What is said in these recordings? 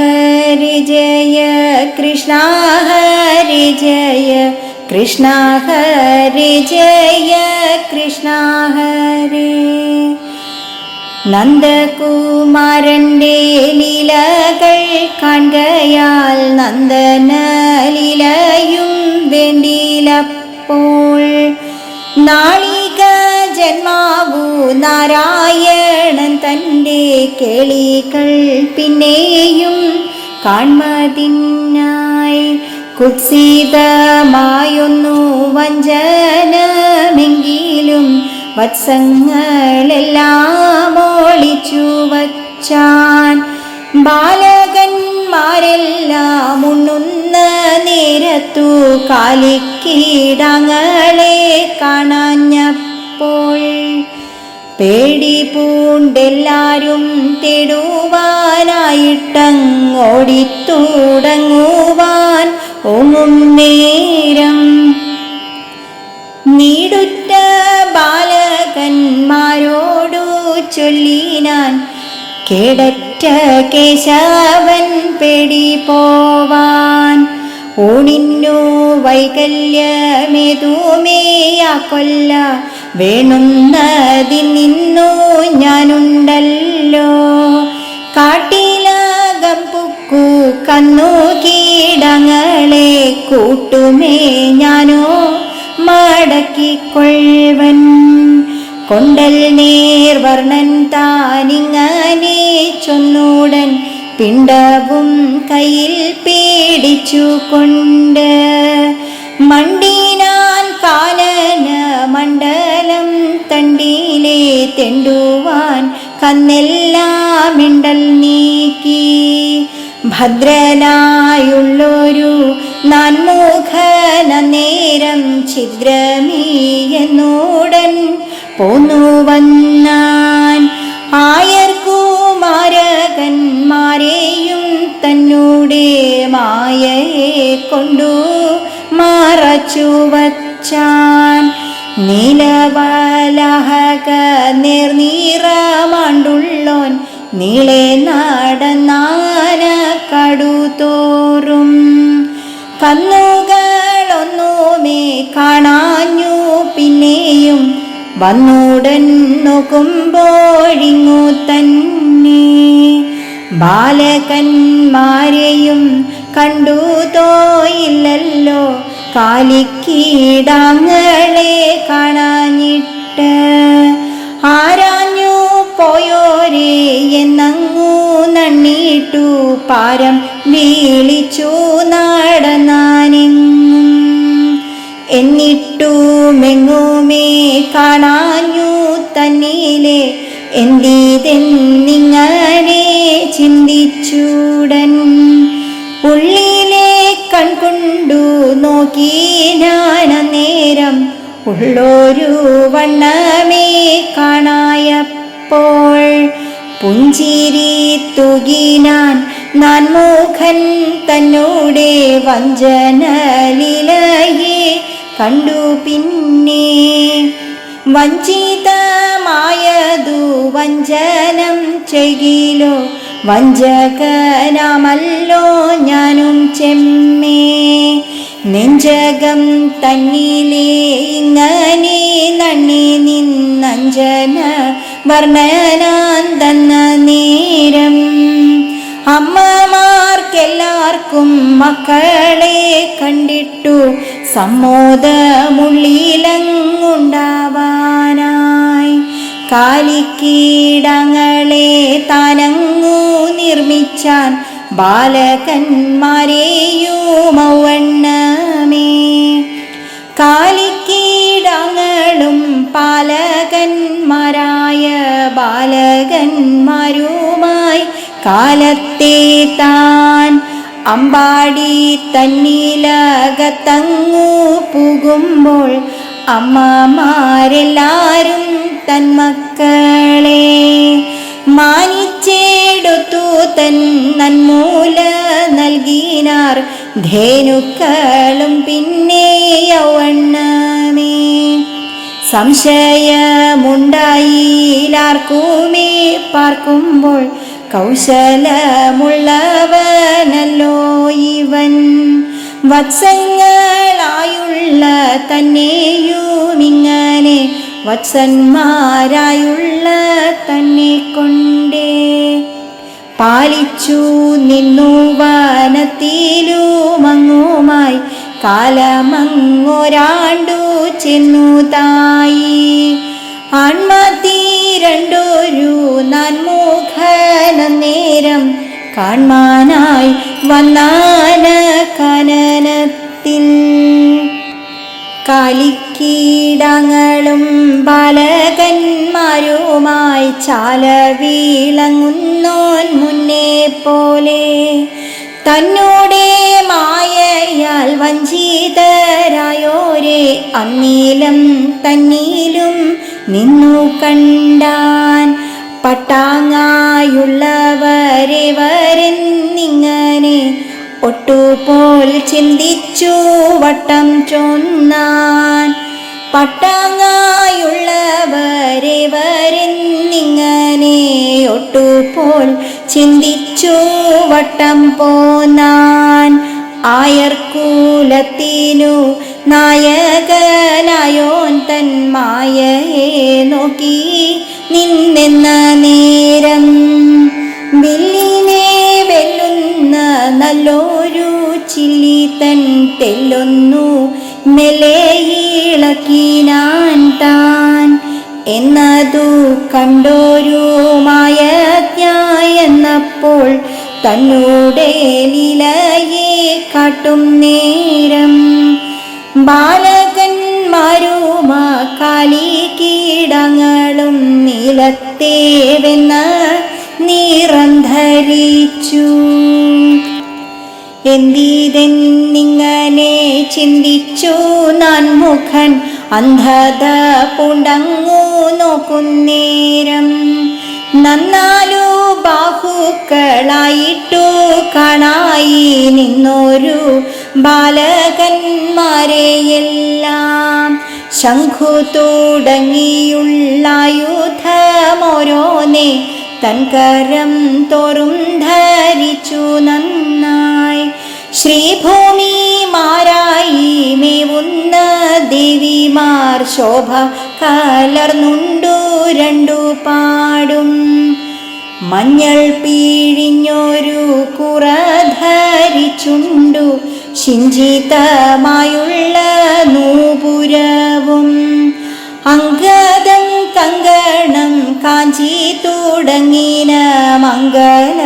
ഹരി ജയ കൃഷ്ണ ഹരി ജയ കൃഷ്ണ ഹരി ജയ കൃഷ്ണ ഹരി നന്ദകുമാരന്റെ ലീലകൾ കാണുകയാൽ നന്ദന ലീലയും വേണ്ടിയിലപ്പോൾ നാളിക ജന്മാവു തന്റെ കേളികൾ പിന്നെയും കാൺമതിനായി കുത്സിതമായൊന്നു വഞ്ചനമെങ്കിലും വത്സങ്ങളെല്ലാം ഓളിച്ചു വച്ചാൻ ബാലകന്മാരെല്ലാം ഉണ്ണുന്ന നേരത്തു കാലിക്കീടങ്ങളെ കാണാഞ്ഞപ്പോൾ പേടി പൂണ്ടെല്ലാരും തിടുവാനായിട്ടങ്ങോടിത്തുടങ്ങുവാൻ ഒന്നും നേരം. നീടുറ്റ ബാലകന്മാരോടു ചൊല്ലിനാൻ കേടറ്റ കേശവൻ പേടി പോവാൻ. ഊണിന്നു വൈകല്യമേതുമേയാ കൊല്ല വേണുന്നതിൽ നിന്നു ഞാനുണ്ടല്ലോ. കാട്ടിലാകം പുക്കു കന്നു കീടങ്ങളെ കൂട്ടുമേ ഞാനോ? മടക്കിക്കൊഴുവൻ കൊണ്ടൽ നേർവർണൻ താനിങ്ങനെ ചൊന്നൂടൻ പിണ്ടവും കയ്യിൽ പേടിച്ചു കൊണ്ട് കാലന മണ്ഡലം തണ്ടിയിലെ തെണ്ടുവാൻ കന്നെല്ലാമിണ്ടൽ നീക്കി. ഭദ്രനായുള്ളൊരു നാൻമുഖന നേരം ഛിദ്രമീയെന്നോടൻ പോന്നു വന്നാൻ ആയർകുമാരകന്മാരെയും തന്നൂടെ മായയെ കൊണ്ടു മറച്ചു വച്ചാൻ നീലവലഹക നേർനീറമാണ്ടുള്ളോൻ നീളെ നടന്നാന കടുതോറും. കന്നുകളൊന്നുമേ കാണാഞ്ഞു പിന്നെയും വന്നുടൻ നോക്കുമ്പോഴിങ്ങു തന്നെ. ബാലകന്മാരെയും കണ്ടു തോയില്ലല്ലോ കാലിക്കീടാങ്ങളെ കാണാനിട്ട് ആരാഞ്ഞു പോയോരേ എന്നങ്ങു നണ്ണിട്ടു പാരം വീളിച്ചു നടന്നാനെങ്ങും എന്നിട്ടു മെങ്ങുമേ കാണാഞ്ഞു തന്നിലെ എന്തിതെന്നിങ്ങനെ ചിന്തിച്ചൂടൻ. ഉള്ളിലെ കൺകൊണ്ടു നോക്കി ഞാൻ നേരം. ഉള്ളൊരു വണ്ണമേ കാണായപ്പോൾ പുഞ്ചിരി തുകിനാൻ നാൻമുഖൻ തന്നോടെ വഞ്ചനലിലയെ കണ്ടു പിന്നെ. വഞ്ചിതമായതു വഞ്ചനം ചെയ്കിലോ വഞ്ചകനാമല്ലോ ഞാനും ചെമ്മേ. നെഞ്ചകം തന്നിലേ ഇങ്ങനെ നണ്ണി നിന്നഞ്ജന വർണനാൻ തന്ന നേരം. അമ്മമാർക്കെല്ലാവർക്കും മക്കളെ കണ്ടിട്ടു സമ്മോദമുള്ളിലങ്ങുണ്ടാവാനായി കാലിക്കീടങ്ങളെ താനങ്ങു നിർമ്മിച്ചാൻ ബാലകന്മാരെയുമൗവണ്ണമേ കാലിക്കീടങ്ങളും പാലകന്മാരായ ബാലകന്മാരുമായി കാലത്തെ താൻ അമ്പാടി തന്നിലകത്തങ്ങു പോകുമ്പോൾ അമ്മമാരെല്ലാരും തന്മക്കളെ മാനിച്ചെടുത്തു തൻ നന്മൂല നൽകിനാർ. ധേനുക്കളും പിന്നെ യൗവണ്ണമേ സംശയമുണ്ടായിലാർക്കുമേ? പാർക്കുമ്പോൾ കൗശലമുള്ളവനല്ലോ ഇവൻ. വത്സങ്ങളായുള്ള തന്നെയുമിങ്ങനെ വത്സന്മാരായുള്ള തന്നെ കൊണ്ടേ. പാലിച്ചു നിന്നു വനത്തിലുമങ്ങുമായി കാലമങ്ങൊരാണ്ടു ചെന്നു തായി. ആൺമത്തീരണ്ടൊരു നാൻമുഖന നേരം കാൺമാനായി വന്നാന കനനത്തിൽ. കാലിക്കീടങ്ങളും ബാലകന്മാരുമായി ചാല വീളങ്ങുന്നോൻ മുന്നേ പോലെ. തന്നോടെ മായയാൽ വഞ്ചിതരായോരെ അന്നീലം തന്നീലും നിന്നു കണ്ടാൻ പട്ടാങ്ങായുള്ളവരെ വരെന്നിങ്ങനെ ഒട്ടുപോൽ ചിന്തിച്ചു വട്ടം ചൊന്നാൻ പട്ടാങ്ങായുള്ളവരെ വരെന്നിങ്ങനെ ഒട്ടുപോൽ ചിന്തിച്ചു വട്ടം പോന്നാൻ ആയർക്കൂലത്തിനു നായകനായോൻ തൻ മായയെ നോക്കി നിന്നെന്ന നേരം വില്ലിനെ വെല്ലുന്ന നല്ലൊരു ചില്ലി തൻ തെല്ലൊന്നു മെലയിളക്കിനാൻ താൻ എന്നതു കണ്ടോരുമായ മായജ്ഞായെന്നപ്പോൾ തന്നൂടെ ലീലയെ കാട്ടും നേരം. ബാലകന്മാരുമാ കാലി കീടങ്ങളും നിലത്തെ വെന്ന നിറം ധരിച്ചു എന്തിതെന്നിങ്ങനെ ചിന്തിച്ചു നാൻമുഖൻ അന്ധത പൂണ്ടങ്ങു നോക്കുന്നേരം നന്നാലു ബാഹുക്കളായിട്ടു കാണായി നിന്നൊരു ബാലകന്മാരെയെല്ലാം. ശംഖു തുടങ്ങിയുള്ള ആയുധമോരോന്നെ തൻകരം തോറും ധരിച്ചു നന്നായി. ശ്രീഭൂമി മാരായി മേവുന്ന ദേവിമാർ ശോഭ കലർന്നുണ്ടു രണ്ടു പാടും. മഞ്ഞൾ പീഴിഞ്ഞൊരു കുറ ധരിച്ചുണ്ടു. ശിഞ്ചിതമായുള്ള നൂപുരവും. അങ്കദം കങ്കണം കാഞ്ചി തുടങ്ങിന മംഗല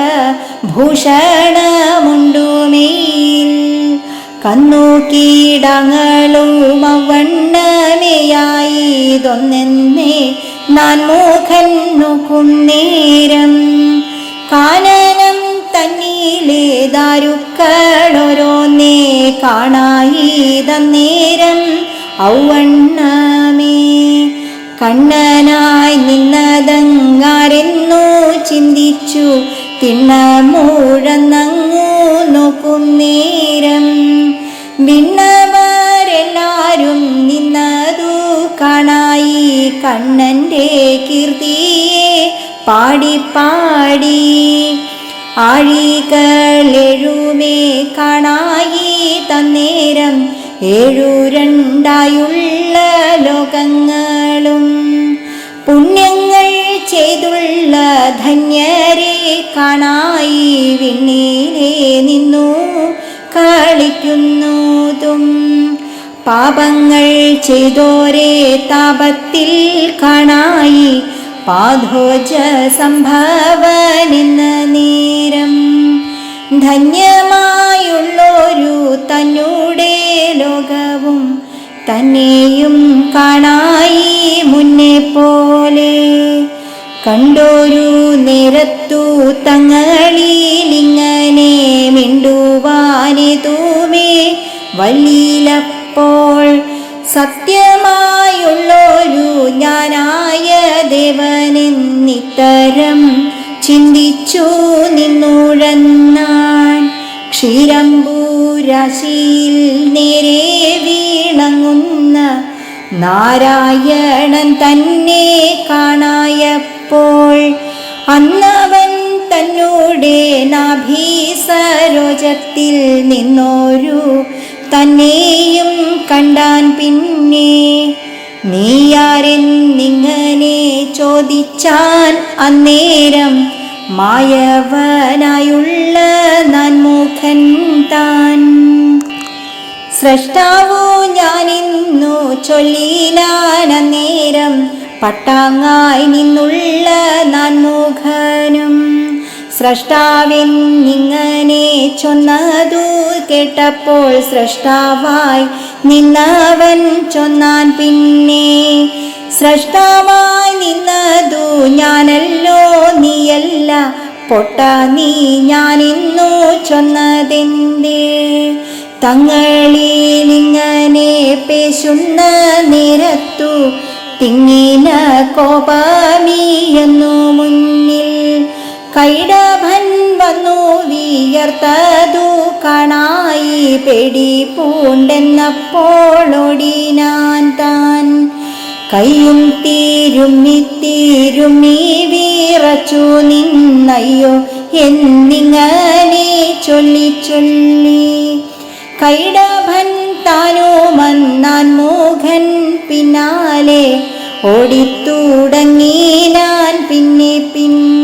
ഭൂഷണമുണ്ടുമേൽ കന്നു കീടങ്ങളും അവണ്ണമയായി ഇതൊന്നെന്നേ നാൻ മോഹന്നു കുന്നേരം. നേരം കാനനം തന്നീലേ ദാരുക്കടൊരോന്നേ കാണായി തന്നേരം ഔവണ്ണമേ കണ്ണനായി നിന്നതങ്ങാരെന്നു ചിന്തിച്ചു തിണ്ണ നോക്കുന്നേ നോക്കും കാണായി കണ്ണന്റെ കീർത്തിയെ പാടിപ്പാടി പാടി. ആഴികളെഴുമേ കാണായി തന്നേരം ഏഴു രണ്ടായുള്ള ലോകങ്ങളും. പുണ്യങ്ങൾ ചെയ്തുള്ള ധന്യരെ കാണായി വിണ്ണീരെ നിന്നു കളിക്കുന്നതും. പാപങ്ങൾ ചെയ്തോരെ താപത്തിൽ കാണായി. പാധോജ സംഭവനെന്ന നേരം ധന്യമായുള്ളൊരു തന്നൂടെ ലോകവും തന്നെയും കാണായി മുന്നേ പോലെ. കണ്ടൊരു നേരത്തു തങ്ങളിലിങ്ങനെ മിണ്ടുവാനിതുമേ വല്ലിലപ്പോൾ സത്യമായുള്ളൊരു ഞാനായ ദേവനെന്നിത്തരം ചിന്തിച്ചു നിന്നുഴന്നാൻ ക്ഷീരംബൂരാശിയിൽ നേരെ വീണങ്ങുന്ന നാരായണൻ തന്നെ കാണായപ്പോൾ അന്നവൻ തന്നോടെ നാഭീസരോജത്തിൽ നിന്നോരു തന്നെയും കണ്ടാൻ പിന്നെ നീയാരെന്നിങ്ങനെ ചോദിച്ചാൻ അന്നേരം മായവനായുള്ള നന്മുഖൻ താൻ. സ്രഷ്ടാവോ ഞാനിന്നു ചൊല്ലിനാനേരം പട്ടാങ്ങായി നിന്നുള്ള നാൻമുഖനും. സ്രഷ്ടാവെന്നിങ്ങനെ ചൊന്നതു കേട്ടപ്പോൾ സ്രഷ്ടാവായി നിന്നവൻ ചൊന്നാൻ പിന്നെ. സ്രഷ്ടാവായി നിന്നതു ഞാനല്ലോ നീയല്ല പൊട്ട നീ ഞാനിന്നു ചൊന്നതെന്തേ? തങ്ങളിലിങ്ങനെ പേശുന്ന നേരത്തു തിങ്ങിന കോപമീയെന്നു മുന്നിൽ കൈടഭൻ വന്നു വിയർത്തതു കണായി പെടി പൂണ്ടെന്നപ്പോളൊടിനാൻ താൻ. കയ്യും തീരുമ്മി തീരുമ്മി വീറച്ചു നിന്നയ്യോ എന്നിങ്ങനെ ചൊല്ലി ചൊല്ലി. കൈടഭൻ താനോ മന്നാൻ മോഹൻ പിന്നാലെ ഓടിത്തുടങ്ങി ഞാൻ പിന്നെ പിന്നെ